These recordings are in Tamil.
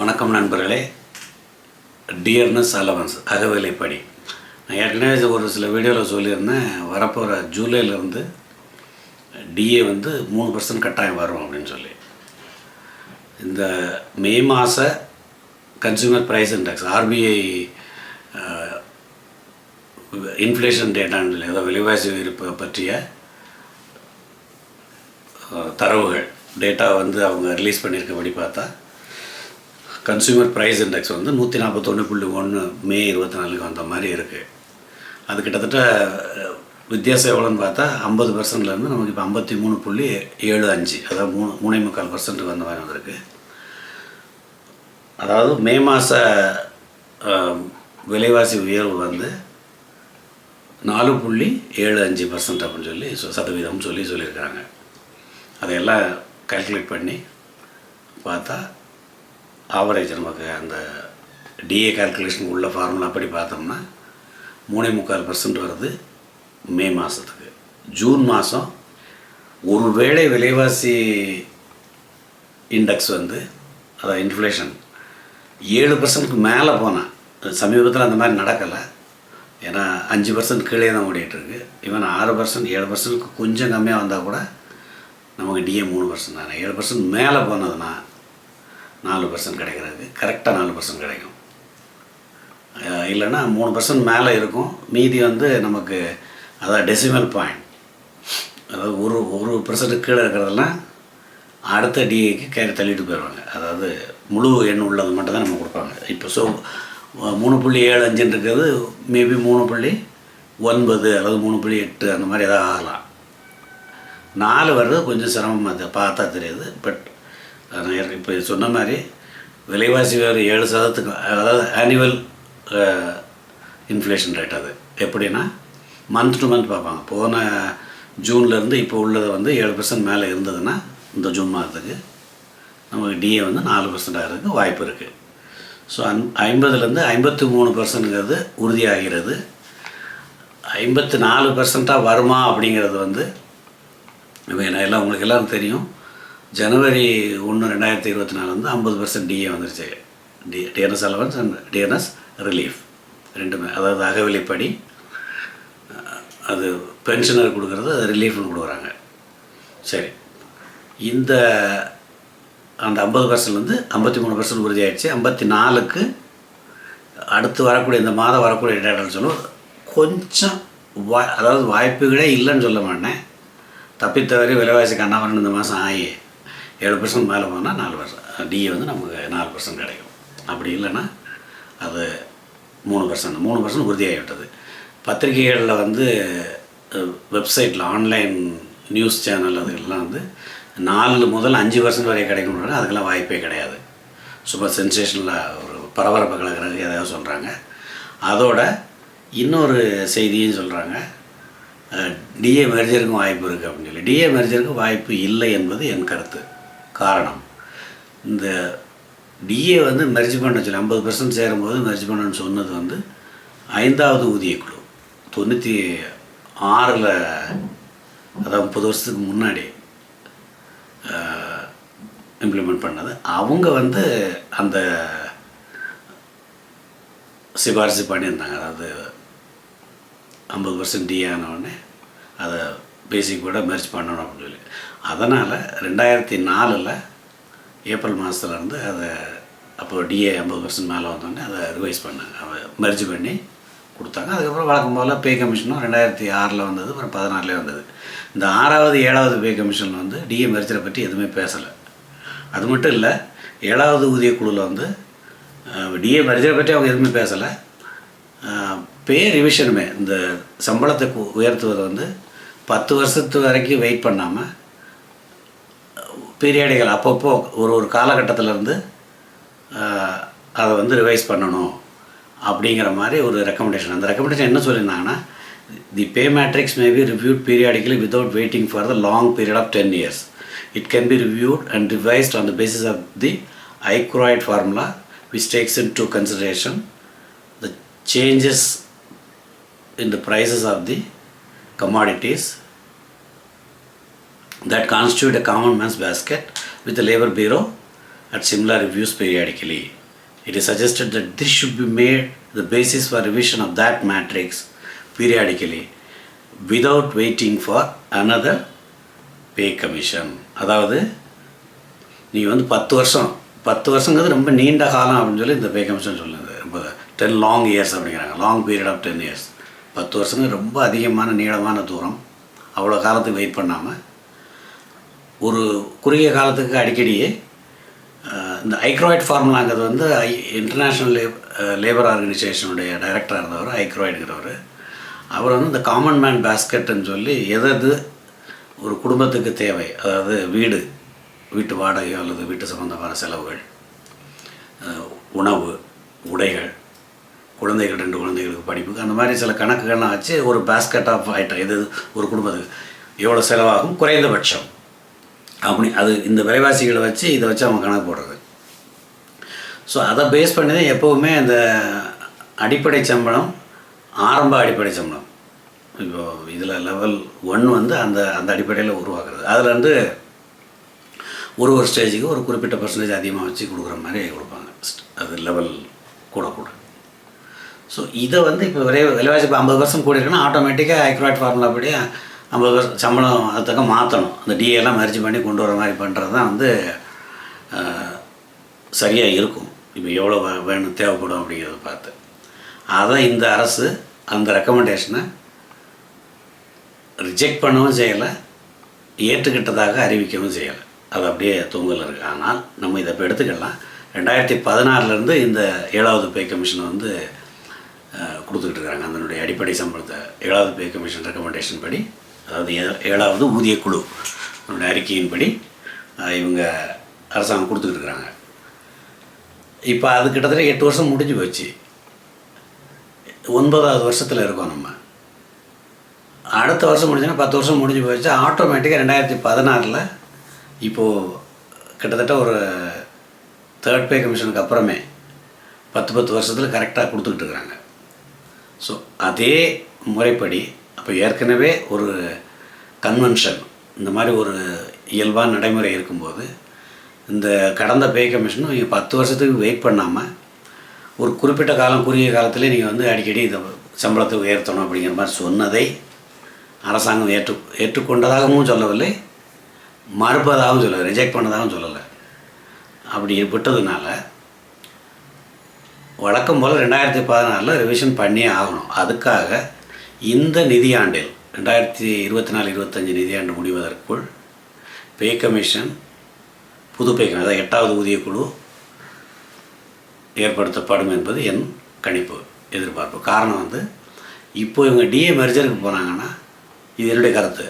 வணக்கம் நண்பர்களே. டியர்னஸ் அலவன்ஸ் அகவிலைப்படி நான் ஏற்கனவே ஒரு சில வீடியோவில் சொல்லியிருந்தேன் வரப்போகிற ஜூலைலேருந்து டிஏ வந்து மூணு பர்சன்ட் கட்டாயம் வரும் அப்படின்னு சொல்லி. இந்த மே மாத consumer price index RBI inflation டேட்டான்னு சொல்லி ஏதோ விலைவாசி இருப்பை பற்றிய தரவுகள் டேட்டா வந்து அவங்க ரிலீஸ் பண்ணியிருக்கபடி பார்த்தா கன்சூமர் ப்ரைஸ் இண்டெக்ஸ் வந்து நூற்றி நாற்பத்தொன்று புள்ளி ஒன்று மே இருபத்தி நாலுக்கு வந்த மாதிரி இருக்குது அது கிட்டத்தட்ட வித்தியாசம் எவ்வளோன்னு பார்த்தா ஐம்பது பர்சன்ட்லேருந்து நமக்கு இப்போ ஐம்பத்தி மூணு புள்ளி ஏழு அஞ்சு அதாவது மூணு மூணே முக்கால் பர்சன்ட்டுக்கு வந்த மாதிரி வந்திருக்கு. அதாவது மே மாத விலைவாசி உயர்வு வந்து நாலு புள்ளி ஏழு அஞ்சு பர்சன்ட் அப்படின்னு சொல்லி சதவீதம்னு சதவீதம் சொல்லி சொல்லியிருக்காங்க அதையெல்லாம் கால்குலேட் பண்ணி பார்த்தா ஆவரேஜ் நமக்கு அந்த டிஏ கால்குலேஷன் உள்ள ஃபார்முலா படி பார்த்தோம்னா மூணே முக்கால் பர்சன்ட் வருது மே மாதத்துக்கு ஜூன் மாதம் ஒருவேளை விலைவாசி இண்டெக்ஸ் வந்து அதாவது இன்ஃப்ளேஷன் ஏழு பர்சன்ட்க்கு மேலே போனான் சமீபத்தில் அந்த மாதிரி நடக்கலை. ஏன்னா அஞ்சு பர்சன்ட் கீழே தான் ஓடிட்டுருக்கு ஈவன் ஆறு பர்சன்ட் ஏழு பர்சன்ட்க்கு கொஞ்சம் கம்மியாக வந்தால் கூட நமக்கு டிஏ மூணு பர்சன்ட் தானே. ஏழு பர்சன்ட் மேலே போனதுன்னா நாலு பர்சன்ட் கிடைக்கிறது. கரெக்டாக நாலு பர்சன்ட் கிடைக்கும். இல்லைன்னா மூணு பர்சன்ட் மேலே இருக்கும். மீதி வந்து நமக்கு அதாவது டெசிமல் பாயிண்ட் அதாவது ஒரு ஒரு பர்சன்ட்டுக்கு கீழே இருக்கிறதெல்லாம் அடுத்த டிஏக்கு கே தள்ளிட்டு போயிடுவாங்க. அதாவது முழு எண் உள்ளது மட்டும் தான் நம்ம கொடுப்பாங்க. இப்போ ஸோ மூணு புள்ளி ஏழு அஞ்சுன்னு இருக்கிறது மேபி மூணு புள்ளி ஒன்பது அல்லது மூணு புள்ளி எட்டு அந்த மாதிரி ஏதாவது ஆகலாம். நாலு வர்றது கொஞ்சம் சிரமமாக தெ- பார்த்தா தெரியுது. பட் நான் இப்போ சொன்ன மாதிரி விலைவாசி வேறு ஏழு சதத்துக்கு அதாவது ஆனுவல் இன்ஃப்ளேஷன் ரேட் அது. எப்படின்னா மந்த் டு மந்த் பார்ப்பாங்க. போன ஜூன்லேருந்து இப்போ உள்ளதை வந்து ஏழு பர்சன்ட் மேலே இருந்ததுன்னா இந்த ஜூன் மாதத்துக்கு நமக்கு டிஏ வந்து நாலு பர்சன்ட் இருக்குது வாய்ப்பு இருக்குது ஸோ அன் ஐம்பதுலேருந்து ஐம்பத்தி மூணு பர்சன்ட்ங்கிறது உறுதியாகிறது. ஐம்பத்தி நாலு பர்சண்ட்டாக வருமா அப்படிங்கிறது வந்து எல்லாம் உங்களுக்கு எல்லாரும் தெரியும். ஜனவரி ஒன்று ரெண்டாயிரத்தி இருபத்தி நாலு வந்து ஐம்பது பர்சன்ட் டிஏ வந்துருச்சு. D DNS allowance and DNS relief ரெண்டுமே அதாவது அகவிலைப்படி அது பென்ஷனர் கொடுக்குறது அது ரிலீஃப்னு கொடுக்குறாங்க. சரி. இந்த அந்த ஐம்பது பர்சன்ட்லேருந்து ஐம்பத்தி மூணு பர்சன்ட் உறுதியாகிடுச்சு ஐம்பத்தி நாலுக்கு அடுத்து வரக்கூடிய இந்த மாதம் வரக்கூடிய டேட்டான்னு சொல்லுவோம். கொஞ்சம் வா அதாவது வாய்ப்புகளே இல்லைன்னு சொல்ல மாட்டேன். தப்பித்தவரை விலைவாசி கண்ணாமரன் இந்த மாதம் ஆயே ஏழு பர்சன்ட் மேலே போனால் நாலு பர்சன்ட் டிஏ வந்து நமக்கு நாலு பர்சன்ட் கிடைக்கும். அப்படி இல்லைன்னா அது மூணு பர்சன்ட் மூணு பர்சன்ட் உறுதியாகிவிட்டது. பத்திரிகைகளில் வந்து வெப்சைட்டில் ஆன்லைன் நியூஸ் சேனல் அதுக்கெல்லாம் வந்து நாலு முதல் அஞ்சு பர்சன்ட் வரை கிடைக்கணும்னா அதுக்கெல்லாம் வாய்ப்பே கிடையாது. சும்மா சென்சேஷனில் ஒரு பரபரப்பு கலக்கிறது ஏதாவது சொல்கிறாங்க அதோட இன்னொரு செய்தியும் சொல்கிறாங்க டிஏ மெர்ஜருக்கும் வாய்ப்பு இருக்குது அப்படின்னு சொல்லி. டிஏ மெர்ஜருக்கும் வாய்ப்பு இல்லை என்பது என் கருத்து. காரணம். இந்த டிஏ வந்து மெர்ஜ் பண்ண சொல்லி ஐம்பது பர்சன்ட் சேரும்போது மெர்ஜ் பண்ணணும்னு சொன்னது வந்து ஐந்தாவது ஊதியக்குழு. தொண்ணூற்றி ஆறில் அதாவது முப்பது வருஷத்துக்கு முன்னாடி இம்ப்ளிமெண்ட் பண்ணது. அவங்க வந்து அந்த சிபாரிசு பண்ணியிருந்தாங்க. அதாவது ஐம்பது பர்சன்ட் டி ஆனவுடனே அதை பேசிக் கூட மெர்ஜ் பண்ணணும் அப்படின்னு சொல்லி. அதனால் ரெண்டாயிரத்தி நாலில் ஏப்ரல் மாதத்துலேருந்து அதை அப்போ டிஏ ஐம்பது பர்சன்ட் மேலே வந்தோடனே அதை ரிவைஸ் பண்ணாங்க. அதை மெர்ஜ் பண்ணி கொடுத்தாங்க. அதுக்கப்புறம் வழக்கம் போல் பே கமிஷனும் ரெண்டாயிரத்தி ஆறில் வந்தது அப்புறம் பதினாறுலேயே வந்தது. இந்த ஆறாவது ஏழாவது பே கமிஷன் வந்து டிஏ மெர்ஜரை பற்றி எதுவுமே பேசலை. அது மட்டும் இல்லை ஏழாவது ஊதிய குழுவில் வந்து டிஏ மெர்ஜரை பற்றி அவங்க எதுவுமே பேசலை. பே ரிவிஷனுமே இந்த சம்பளத்தை உயர்த்துவது வந்து பத்து வருஷத்து வரைக்கும் வெயிட் பண்ணாமல் பீரியடுகள் அப்பப்போ ஒரு ஒரு காலகட்டத்திலேருந்து அதை வந்து ரிவைஸ் பண்ணணும் அப்படிங்கிற மாதிரி ஒரு ரெக்கமெண்டேஷன் அந்த ரெக்கமெண்டேஷன் என்ன சொல்லியிருந்தாங்கன்னா the pay matrix may be reviewed periodically without waiting for the long period of ten years it can be reviewed and revised on the basis of the Aykroyd formula which takes into consideration the changes in the prices of the commodities that constitute a common man's basket with the labor bureau at similar reviews periodically. It is suggested that this should be made the basis for revision of that matrix periodically without waiting for another pay commission அதாவது நீ வந்து பத்து வருஷம் பத்து வருஷங்கிறது ரொம்ப நீண்ட காலம் அப்படின்னு சொல்லி இந்த பே கமிஷன் சொல்லுது ரொம்ப டென் லாங் இயர்ஸ் அப்படிங்கிறாங்க long period of ten years பத்து வருஷங்க ரொம்ப அதிகமான நீளமான தூரம் அவ்வளோ காலத்துக்கு வெயிட் பண்ணாமல் ஒரு குறுகிய காலத்துக்கு அடிக்கடி இந்த ஐக்ராய்ட் ஃபார்முலாங்கிறது வந்து ஐ இன்டர்நேஷ்னல் லேப் லேபர் ஆர்கனைசேஷனுடைய டைரக்டராக இருந்தவர் ஐக்ராய்டுங்கிறவர். அவர் வந்து இந்த காமன் மேன் பேஸ்கெட்டுன்னு சொல்லி எதது ஒரு குடும்பத்துக்கு தேவை அதாவது வீடு வீட்டு வாடகையோ அல்லது வீட்டு சம்மந்தமான செலவுகள் உணவு உடைகள் குழந்தைகள் ரெண்டு குழந்தைகளுக்கு படிப்புக்கு அந்த மாதிரி சில கணக்குகள்லாம் வச்சு ஒரு பேஸ்கெட் ஆஃப் ஐட்டம் எது ஒரு குடும்பத்துக்கு எவ்வளோ செலவாகும் குறைந்தபட்சம். அப்படி அது இந்த விலைவாசிகளை வச்சு இதை வச்சு அவங்க கணக்கு போடுறது. ஸோ அதை பேஸ் பண்ணி தான் எப்போவுமே அந்த அடிப்படை சம்பளம் ஆரம்ப அடிப்படை சம்பளம். இப்போ இதில் லெவல் ஒன் வந்து அந்த அந்த அடிப்படையில் உருவாக்குறது. அதில் வந்து ஒரு ஒரு ஸ்டேஜுக்கு ஒரு குறிப்பிட்ட பர்சன்டேஜ் அதிகமாக வச்சு கொடுக்குற மாதிரி கொடுப்பாங்க. அது லெவல் கூட கூட. ஸோ இதை வந்து இப்போ விலை விலைவாசி இப்போ ஐம்பது பர்சன்ட் கூடியிருக்குன்னா ஆட்டோமேட்டிக்காக ஐக்ராய்ட் ஃபார்முலா அப்படியே நம்ம சம்பளம் அதுக்காக மாற்றணும் அந்த டிஏலாம் எல்லாம் பண்ணி கொண்டு வர மாதிரி பண்ணுறது தான் வந்து சரியாக இருக்கும். இப்போ எவ்வளோ வேணும் தேவைப்படும் அப்படிங்கிறத பார்த்து. அதை இந்த அரசு அந்த ரெக்கமெண்டேஷனை ரிஜெக்ட் பண்ணவும் செய்யலை ஏற்றுக்கிட்டதாக அறிவிக்கவும் செய்யலை. அது அப்படியே தூங்கல் இருக்குது ஆனால் நம்ம இதை இப்போ எடுத்துக்கலாம். ரெண்டாயிரத்தி பதினாறுலேருந்து இந்த ஏழாவது பே கமிஷனை வந்து கொடுத்துக்கிட்டு இருக்காங்க. அதனுடைய அடிப்படை சம்பளத்தை ஏழாவது பே கமிஷன் ரெக்கமெண்டேஷன் படி அதாவது ஏ- ஏழாவது ஊதியக்குழு அதனுடைய அறிக்கையின்படி இவங்க அரசாங்கம் கொடுத்துக்கிட்டு இருக்கிறாங்க. இப்போ அது கிட்டத்தட்ட எட்டு வருஷம் முடிஞ்சு போச்சு. ஒன்பதாவது வருஷத்தில் இருக்கோம் நம்ம. அடுத்த வருஷம் முடிஞ்சுன்னா பத்து வருஷம் முடிஞ்சு போயிடுச்சு ஆட்டோமேட்டிக்காக ரெண்டாயிரத்தி பதினாறில் இப்போது கிட்டத்தட்ட ஒரு தேர்ட் பே கமிஷனுக்கு அப்புறமே பத்து பத்து வருஷத்தில் கரெக்டாக கொடுத்துக்கிட்டு இருக்கிறாங்க. ஸோ அதே முறைப்படி அப்போ ஏற்கனவே ஒரு கன்வென்ஷன் இந்த மாதிரி ஒரு இயல்பான நடைமுறை இருக்கும்போது இந்த கடந்த பே கமிஷனும் நீங்கள் பத்து வருஷத்துக்கு வெயிட் பண்ணாமல் ஒரு குறிப்பிட்ட காலம் குறுகிய காலத்திலே நீங்கள் வந்து அடிக்கடி இந்த சம்பளத்தை உயர்த்தணும் அப்படிங்கிற மாதிரி சொன்னதை அரசாங்கம் ஏற்று ஏற்றுக்கொண்டதாகவும் சொல்லவில்லை மறுப்பதாகவும் சொல்லலை ரிஜெக்ட் பண்ணதாகவும் சொல்லலை. அப்படி விட்டதுனால வழக்கம் போல் ரெண்டாயிரத்தி பதினாறில் ரிவிஷன் பண்ணியே ஆகணும். அதுக்காக இந்த நிதியாண்டில் ரெண்டாயிரத்தி இருபத்தி நாலு இருபத்தஞ்சி நிதியாண்டு முடிவதற்குள் பே கமிஷன் புது பே அதாவது எட்டாவது ஊதியக்குழு ஏற்படுத்தப்படும் என்பது என் கணிப்பு எதிர்பார்ப்பு. காரணம் வந்து இப்போ இவங்க டிஏ மெர்ஜருக்கு போனாங்கன்னா இது என்னுடைய கருத்து.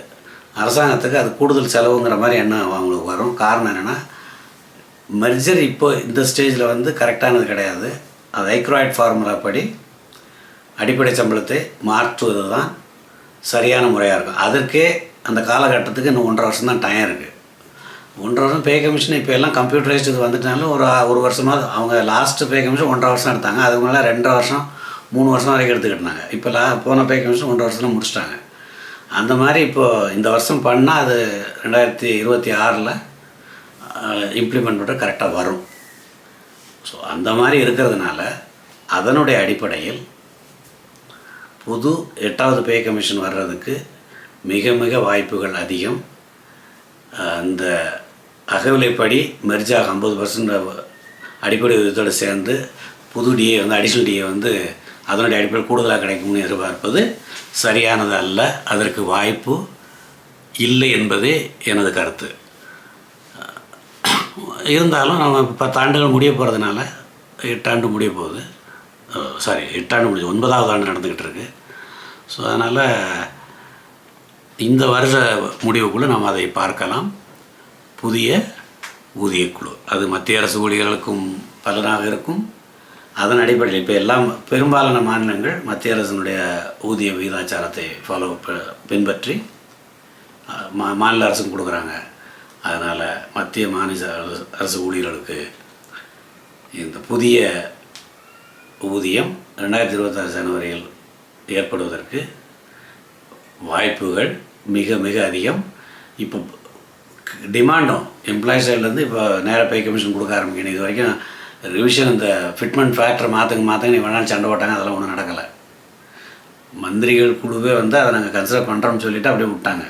அரசாங்கத்துக்கு அது கூடுதல் செலவுங்கிற மாதிரி என்ன அவங்களுக்கு வரும். காரணம் என்னென்னா மெர்ஜர் இப்போ இந்த ஸ்டேஜில் வந்து கரெக்டானது கிடையாது. அது ஐக்ராய்ட் ஃபார்முலா படி அடிப்படை சம்பளத்தை மாற்றுவது தான் சரியான முறையாக இருக்கும். அதற்கே அந்த காலகட்டத்துக்கு இன்னும் ஒன்றரை வருஷம் தான் டைம் இருக்குது ஒன்றரை வருஷம் பே கமிஷன் இப்போ எல்லாம் கம்ப்யூட்டரைஸ்டு இது வந்துட்டாலும் ஒரு ஒரு வருஷமாக அவங்க லாஸ்ட்டு பே கமிஷன் ஒன்றரை வருஷம் எடுத்தாங்க. அதுக்கு மேலே ரெண்டரை வருஷம் மூணு வருஷம் வரைக்கும் எடுத்துக்கிட்டாங்க. இப்போ லா போன பே கமிஷன் ஒன்றரை வருஷத்தில் முடிச்சிட்டாங்க. அந்த மாதிரி இப்போது இந்த வருஷம் பண்ணால் அது ரெண்டாயிரத்தி இருபத்தி ஆறில் இம்ப்ளிமெண்ட் பண்ணுற கரெக்டாக வரும். ஸோ அந்த மாதிரி இருக்கிறதுனால அதனுடைய அடிப்படையில் புது எட்டாவது பே கமிஷன் வர்றதுக்கு மிக மிக வாய்ப்புகள் அதிகம். அந்த அகவிலைப்படி மெர்ஜாக ஐம்பது பர்சன்ட் அடிப்படை விதத்தோடு சேர்ந்து புது டிஏ வந்து அடிஷ்னல் டிஏ வந்து அதனுடைய அடிப்படையில் கூடுதலாக கிடைக்கும்னு எதிர்பார்ப்பது சரியானது அல்ல அதற்கு வாய்ப்பு இல்லை என்பதே எனது கருத்து. இருந்தாலும் நம்ம பத்தாண்டுகள் முடிய போகிறதுனால எட்டாண்டு முடிய போகுது. சாரி எட்டாண்டு முடிஞ்சு ஒன்பதாவது ஆண்டு நடந்துக்கிட்டு இருக்கு ஸோ அதனால் இந்த வருஷ முடிவுக்குள்ளே நாம் அதை பார்க்கலாம். புதிய ஊதியக்குழு. அது மத்திய அரசு ஊழியர்களுக்கும் பலனாக இருக்கும். அதன் அடிப்படையில் இப்போ எல்லாம் பெரும்பாலான மாநிலங்கள் மத்திய அரசினுடைய ஊதிய விகிதாச்சாரத்தை ஃபாலோ பின்பற்றி மா மாநில அரசும் கொடுக்குறாங்க. அதனால் மத்திய மாநில அரசு- அரசு ஊழியர்களுக்கு இந்த புதிய ஊதியம் ரெண்டாயிரத்தி இருபத்தாறு ஜனவரியில் ஏற்படுவதற்கு வாய்ப்புகள் மிக மிக அதிகம். இப்போ டிமாண்டும். எம்ப்ளாயி சைட்லேருந்து இப்போ நேர பே கமிஷன் கொடுக்க ஆரம்பிக்கணும். இது வரைக்கும் ரிவிஷன் இந்த ஃபிட்மெண்ட் ஃபேக்டரை மாற்றுங்க மாற்றுங்க நீ வேணாலும் சண்டை போட்டாங்க அதெல்லாம் ஒன்றும் நடக்கலை. மந்திரிகள் குழுவே வந்து அதை நாங்கள் கன்சிடர் பண்ணுறோம்னு சொல்லிவிட்டு அப்படியே விட்டாங்க.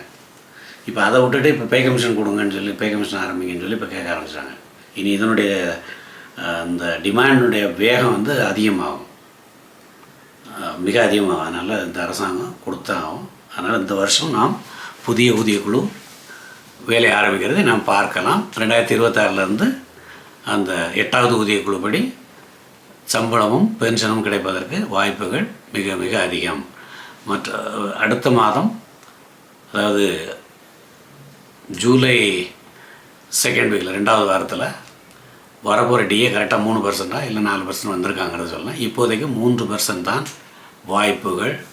இப்போ அதை விட்டுட்டு இப்போ பே கமிஷன் கொடுங்கன்னு சொல்லி பே கமிஷன் ஆரம்பிங்கன்னு சொல்லி இப்போ கேட்க ஆரம்பிச்சிட்டாங்க. இனி இதனுடைய அந்த டிமாண்டுடைய வேகம் வந்து அதிகமாகும். மிக அதிகமாகும் அதனால் இந்த அரசாங்கம் கொடுத்தாகும் அதனால் இந்த வருஷம் நாம் புதிய ஊதியக்குழு வேலை ஆரம்பிக்கிறதை நாம் பார்க்கலாம். ரெண்டாயிரத்தி இருபத்தாறுலேருந்து அந்த எட்டாவது ஊதியக்குழுப்படி சம்பளமும் பென்ஷனும் கிடைப்பதற்கு வாய்ப்புகள் மிக மிக அதிகம். மற்ற அடுத்த மாதம் அதாவது ஜூலை செகண்ட் வீக்கில் ரெண்டாவது வாரத்தில் வரப்போகிற டிஏ கரெக்டாக மூணு பர்சன்டா இல்லை நாலு பர்சன்ட் வந்திருக்காங்கிறது சொல்லலாம். இப்போதைக்கு மூன்று பர்சன்ட் தான் வாய்ப்புகள்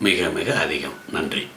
மிக மிக அதிகம். நன்றி.